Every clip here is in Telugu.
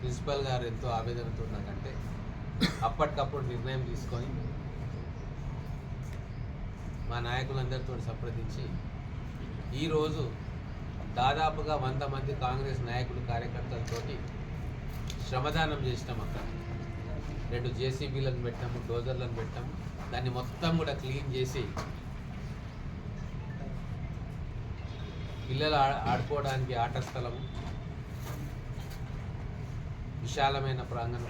ప్రిన్సిపల్ గారు ఎంతో ఆవేదనతో ఉన్నాకంటే అప్పటికప్పుడు నిర్ణయం తీసుకొని మా నాయకులందరితో సంప్రదించి ఈరోజు దాదాపుగా వంద మంది కాంగ్రెస్ నాయకులు కార్యకర్తలతోటి శ్రమదానం చేసినాం అక్కడ. రెండు జేసీబీలను పెట్టాము డోజర్లను పెట్టాము. దాన్ని మొత్తం కూడా క్లీన్ చేసి పిల్లలు ఆడుకోవడానికి ఆట స్థలము విశాలమైన ప్రాంగణం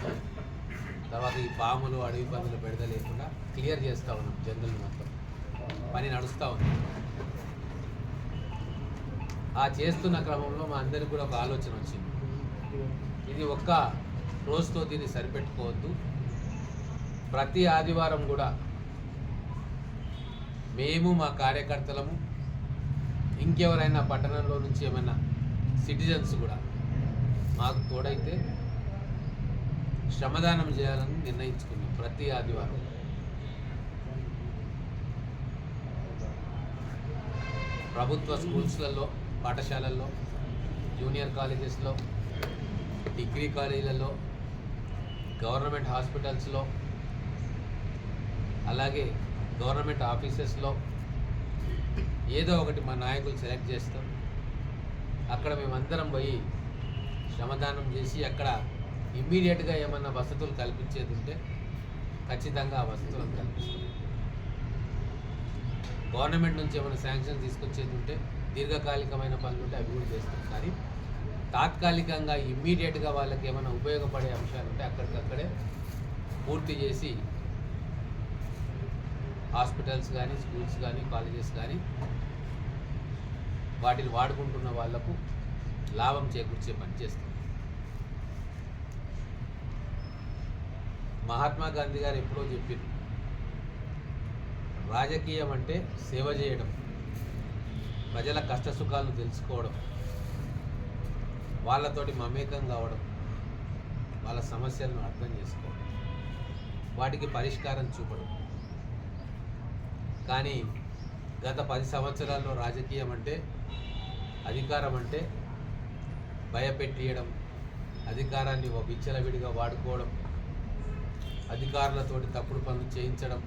తర్వాత ఈ పాములు అడవి పందులు బెడద లేకుండా క్లియర్ చేస్తూ ఉన్నాం జంగల్ మొత్తం. పని నడుస్తూ ఉంది. ఆ చేస్తున్న క్రమంలో మా అందరికి కూడా ఒక ఆలోచన వచ్చింది. ఇది ఒక్క రోజుతో దీన్ని సరిపెట్టుకోవద్దు. ప్రతి ఆదివారం కూడా మేము మా కార్యకర్తలము ఇంకెవరైనా పట్టణంలో నుంచి ఏమైనా సిటిజన్స్ కూడా మాకు తోడైతే శ్రమదానం చేయాలని నిర్ణయించుకున్నాం ప్రతి ఆదివారం. ప్రభుత్వ స్కూల్స్లలో పాఠశాలల్లో జూనియర్ కాలేజెస్లో డిగ్రీ కాలేజీలలో గవర్నమెంట్ హాస్పిటల్స్లో అలాగే గవర్నమెంట్ ఆఫీసెస్లో ఏదో ఒకటి మా నాయకులు సెలెక్ట్ చేస్తాం. అక్కడ మేమందరం పోయి శ్రమదానం చేసి అక్కడ ఇమ్మీడియట్గా ఏమన్నా వసతులు కల్పించేది ఉంటే ఖచ్చితంగా ఆ వసతులను కల్పిస్తాం. గవర్నమెంట్ నుంచి ఏమైనా శాంక్షన్ తీసుకొచ్చేది ఉంటే దీర్ఘకాలికమైన పనులు ఉంటే అవి కూడా చేస్తాం. కానీ తాత్కాలికంగా ఇమ్మీడియట్గా వాళ్ళకి ఏమైనా ఉపయోగపడే అంశాలు ఉంటే అక్కడికక్కడే పూర్తి చేసి హాస్పిటల్స్ కానీ స్కూల్స్ కానీ కాలేజెస్ కానీ వాటిని వాడుకుంటున్న వాళ్ళకు లాభం చేకూర్చే పని చేస్తుంది మహాత్మా గాంధీ గారు ఎప్పుడో చెప్పారు రాజకీయం అంటే సేవ చేయడం ప్రజల కష్ట సుఖాలను తెలుసుకోవడం వాళ్ళతోటి మమేకం కావడం వాళ్ళ సమస్యలను అర్థం చేసుకోవడం వాటికి పరిష్కారం చూపడం. కానీ గత పది సంవత్సరాల్లో రాజకీయం అంటే అధికారం అంటే భయపెట్టియడం అధికారాన్ని ఒక విచ్చలవిడిగా వాడుకోవడం అధికారులతోటి తప్పుడు పనులు చేయించడం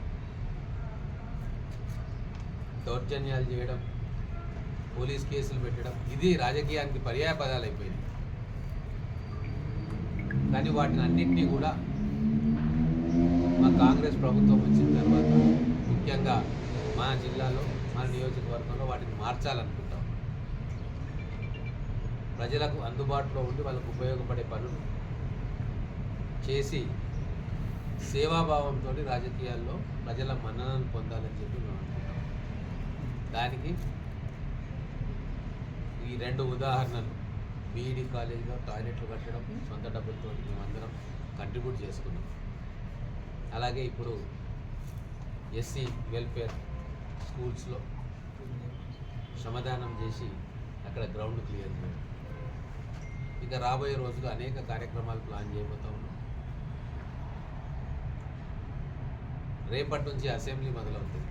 దౌర్జన్యాలు చేయడం పోలీస్ కేసులు పెట్టడం ఇది రాజకీయానికి పర్యాయ పదాలు అయిపోయింది కానీ వాటిని అన్నింటినీ కూడా మా కాంగ్రెస్ ప్రభుత్వం వచ్చిన తర్వాత ముఖ్యంగా మా జిల్లాలో మన నియోజకవర్గంలో వాటిని మార్చాలనుకుంటాం. ప్రజలకు అందుబాటులో ఉండి వాళ్ళకు ఉపయోగపడే పనులు చేసి సేవాభావంతో రాజకీయాల్లో ప్రజల మన్ననను పొందాలని చెప్పి మేము అనుకుంటాం. దానికి ఈ రెండు ఉదాహరణలు బీఈడి కాలేజీలో టాయిలెట్లు కట్టడం సొంత డబ్బులతో మేమందరం కంట్రిబ్యూట్ చేసుకున్నాం. అలాగే ఇప్పుడు ఎస్సీ వెల్ఫేర్ స్కూల్స్లో శ్రమదానం చేసి అక్కడ గ్రౌండ్ క్లియర్ చేయడం ఇక రాబోయే రోజులు అనేక కార్యక్రమాలు ప్లాన్ చేయబోతా ఉన్నాం. రేపటి నుంచి అసెంబ్లీ మొదలవుతుంది.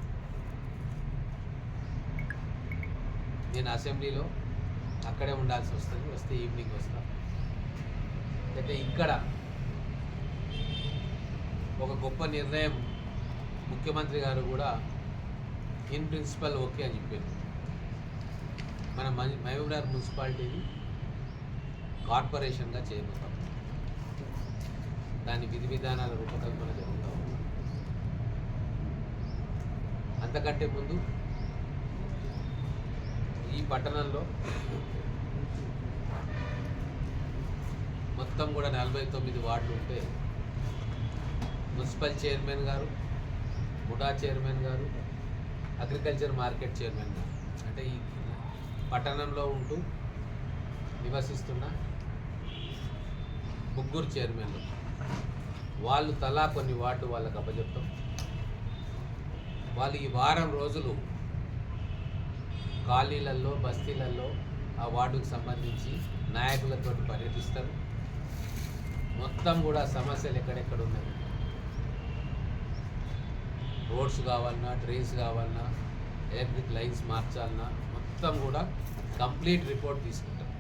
నేను అసెంబ్లీలో అక్కడే ఉండాల్సి వస్తుంది వస్తే ఈవినింగ్ వస్తా. అయితే ఇక్కడ ఒక గొప్ప నిర్ణయం ముఖ్యమంత్రి గారు కూడా ఇన్ ప్రిన్సిపల్ ఓకే అని చెప్పారు. మన మహబూబ్నగర్ మున్సిపాలిటీని కార్పొరేషన్గా చేయబోతాం. దాని విధి విధానాల రూపకల్పన జరుగుతుంది ఉంది అంతకంటే ముందు ఈ పట్టణంలో మొత్తం కూడా నలభై తొమ్మిది వార్డులు ఉంటే మున్సిపల్ చైర్మన్ గారు ముడా చైర్మన్ గారు అగ్రికల్చర్ మార్కెట్ చైర్మన్ గారు. అంటే ఈ పట్టణంలో ఉంటూ నివసిస్తున్న ముగ్గురు చైర్మన్లు. వాళ్ళు తలా కొన్ని వార్డు వాళ్ళకి అప్పచెప్తాం. వాళ్ళు ఈ వారం రోజులు ఖాళీలలో బస్తీలలో ఆ వార్డుకు సంబంధించి నాయకులతో పర్యటిస్తారు. మొత్తం కూడా సమస్యలు ఎక్కడెక్కడ ఉన్నాయి? రోడ్స్ కావాలన్నా ట్రైన్స్ కావాలన్నా ఎలక్ట్రిక్ లైన్స్ మార్చాలన్నా మొత్తం కూడా కంప్లీట్ రిపోర్ట్ తీసుకుంటాం.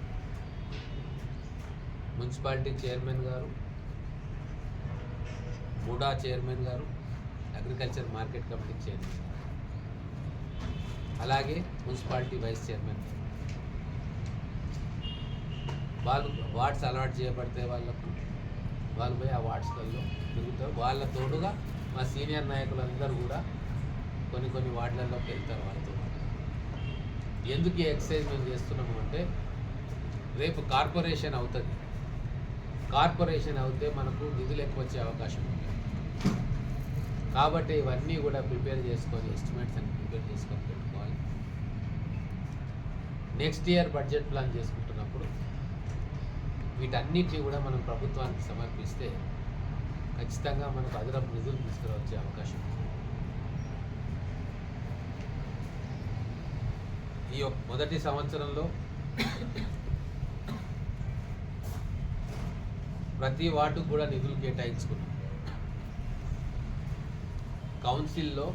మున్సిపాలిటీ చైర్మన్ గారు ముడా చైర్మన్ గారు అగ్రికల్చర్ మార్కెట్ కమిటీ చైర్మన్. అలాగే మున్సిపాలిటీ వైస్ చైర్మన్. వాళ్ళు వార్డ్స్ అలాట్ చేయబడితే వాళ్ళకు వాళ్ళు పోయి ఆ వార్డ్స్లలో తిరుగుతారు వాళ్ళ తోడుగా మా సీనియర్ నాయకులందరూ కూడా కొన్ని కొన్ని వార్డులలోకి వెళ్తారు వాళ్ళతో ఎందుకు ఈ ఎక్సర్సైజ్ మేము చేస్తున్నాము అంటే రేపు కార్పొరేషన్ అవుతుంది. కార్పొరేషన్ అవుతే మనకు నిధులు ఎక్కువ వచ్చే అవకాశం ఉంది కాబట్టి ఇవన్నీ కూడా ప్రిపేర్ చేసుకొని ఎస్టిమేట్స్ అన్ని ప్రిపేర్ చేసుకొని పెట్టుకోవాలి. నెక్స్ట్ ఇయర్ బడ్జెట్ ప్లాన్ చేసుకుంటున్నప్పుడు వీటన్నిటిని కూడా మనం ప్రభుత్వానికి సమర్పిస్తే ఖచ్చితంగా మనకు అదనపు నిధులు తీసుకురావచ్చే అవకాశం ఉంది. ఈ మొదటి సంవత్సరంలో ప్రతి వార్డు కూడా నిధులు కేటాయించుకున్నాం. కౌన్సిల్లో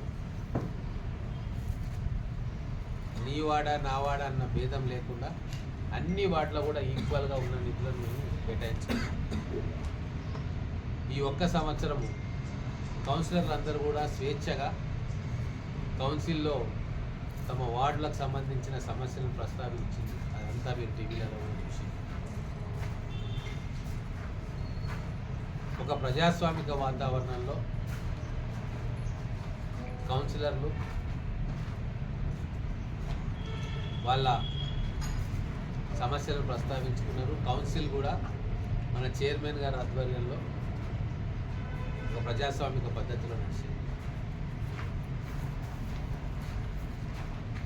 నీవాడ నావాడ అన్న భేదం లేకుండా అన్ని వాటిలో కూడా ఈక్వల్గా ఉన్న నిధులను మేము కేటాయించాము ఈ ఒక్క సంవత్సరము కౌన్సిలర్లు అందరూ కూడా స్వేచ్ఛగా కౌన్సిల్లో తమ వార్డులకు సంబంధించిన సమస్యలను ప్రస్తావించింది. అదంతా మీరు టీవీలలో చూసి ఒక ప్రజాస్వామిక వాతావరణంలో కౌన్సిలర్లు వాళ్ళ సమస్యలను ప్రస్తావించుకున్నారు. కౌన్సిల్ కూడా మన చైర్మన్ గారి ఆధ్వర్యంలో ఒక ప్రజాస్వామిక పద్ధతిలో నడిచింది.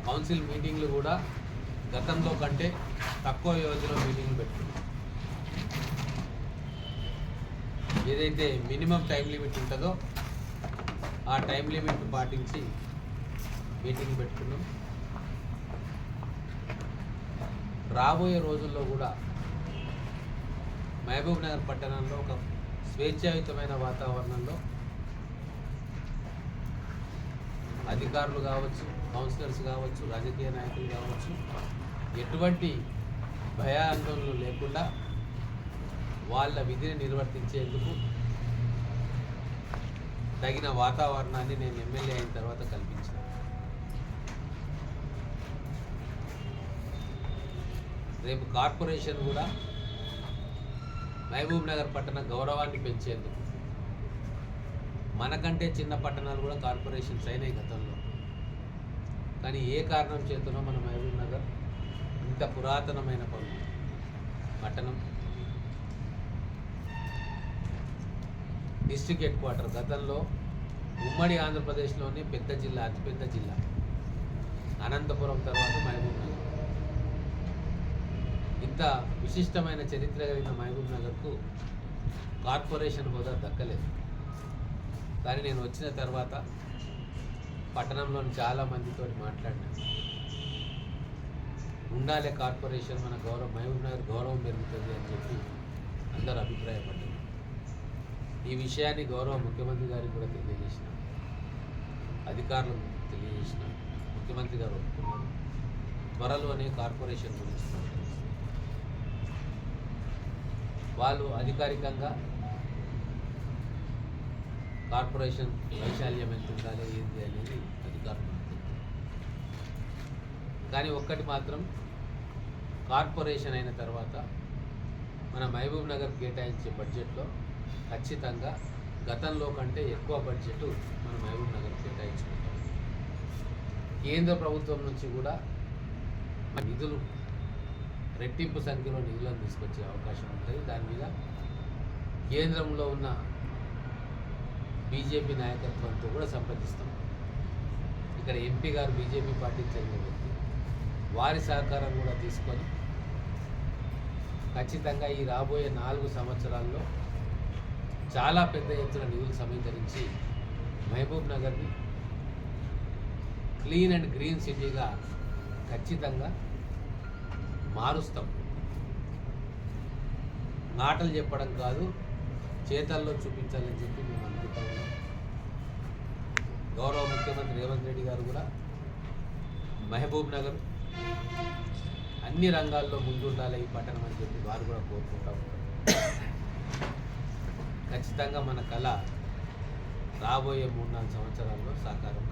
కౌన్సిల్ మీటింగ్లు కూడా గతంలో కంటే తక్కువ వ్యవధిలో మీటింగ్లు పెట్టుకున్నాం ఏదైతే మినిమం టైం లిమిట్ ఉంటుందో ఆ టైం లిమిట్ పాటించి మీటింగ్ పెట్టుకున్నాం. రాబోయే రోజుల్లో కూడా మహబూబ్ నగర్ పట్టణంలో ఒక స్వేచ్ఛాయుతమైన వాతావరణంలో అధికారులు కావచ్చు కౌన్సిలర్స్ కావచ్చు రాజకీయ నాయకులు కావచ్చు ఎటువంటి భయాందోళనలు లేకుండా వాళ్ళ విధిని నిర్వర్తించేందుకు తగిన వాతావరణాన్ని నేను ఎమ్మెల్యే అయిన తర్వాత కల్పించాను. రేపు కార్పొరేషన్ కూడా మహబూబ్ నగర్ పట్టణ గౌరవాన్ని పెంచేందుకు. మనకంటే చిన్న పట్టణాలు కూడా కార్పొరేషన్స్ అయినాయి గతంలో. కానీ ఏ కారణం చేతనో మన మహబూబ్ నగర్ ఇంత పురాతనమైన పనులు పట్టణం డిస్ట్రిక్ట్ హెడ్ క్వార్టర్ గతంలో ఉమ్మడి ఆంధ్రప్రదేశ్లోనే పెద్ద జిల్లా అతిపెద్ద జిల్లా. అనంతపురం తర్వాత మహబూబ్ నగర్. ఇంత విశిష్టమైన చరిత్ర కలిగిన మహబూబ్ నగర్కు కార్పొరేషన్ హోదా దక్కలేదు. కానీ నేను వచ్చిన తర్వాత పట్టణంలోని చాలా మందితో మాట్లాడినాను ఉండాలే కార్పొరేషన్ మన గౌరవం మహబూబ్ నగర్ గౌరవం పెరుగుతుంది అని చెప్పి అందరూ అభిప్రాయపడ్డారు. ఈ విషయాన్ని గౌరవ ముఖ్యమంత్రి గారికి కూడా తెలియజేసిన అధికారులకు తెలియజేసిన ముఖ్యమంత్రి గారు ఒప్పుకున్నారు. త్వరలోనే కార్పొరేషన్ గురించి వాళ్ళు అధికారికంగా కార్పొరేషన్ వైశాల్యం ఎంత ఉండాలి ఏంటి అనేది అధికారులు కానీ ఒక్కటి మాత్రం కార్పొరేషన్ అయిన తర్వాత మన మహబూబ్ నగర్ కేటాయించే బడ్జెట్లో ఖచ్చితంగా గతంలో కంటే ఎక్కువ బడ్జెట్ మనం మహబూబ్ నగర్ కేటాయించుకుంటాం. కేంద్ర ప్రభుత్వం నుంచి కూడా నిధులు రెట్టింపు సంఖ్యలో నిధులను తీసుకొచ్చే అవకాశం ఉంటుంది. దాని మీద కేంద్రంలో ఉన్న బీజేపీ నాయకత్వంతో కూడా సంప్రదిస్తాం. ఇక్కడ ఎంపీ గారు బీజేపీ పార్టీకి చెందిన వ్యక్తి వారి సహకారం కూడా తీసుకొని ఖచ్చితంగా ఈ రాబోయే నాలుగు సంవత్సరాల్లో చాలా పెద్ద ఎత్తున నిధులు సమీకరించి మహబూబ్ నగర్ని క్లీన్ అండ్ గ్రీన్ సిటీగా ఖచ్చితంగా మారుస్తాం. మాటలు చెప్పడం కాదు చేతల్లో చూపించాలని చెప్పి మేము అనుకుంటా ఉన్నాం. గౌరవ ముఖ్యమంత్రి రేవంత్ రెడ్డి గారు కూడా మహబూబ్ నగర్ అన్ని రంగాల్లో ముందుండాలి ఈ పట్టణం అని చెప్పి వారు కూడా కోరుకుంటా ఉంటారు ఖచ్చితంగా మన కళ రాబోయే మూడు నాలుగు సంవత్సరాల్లో సాకారం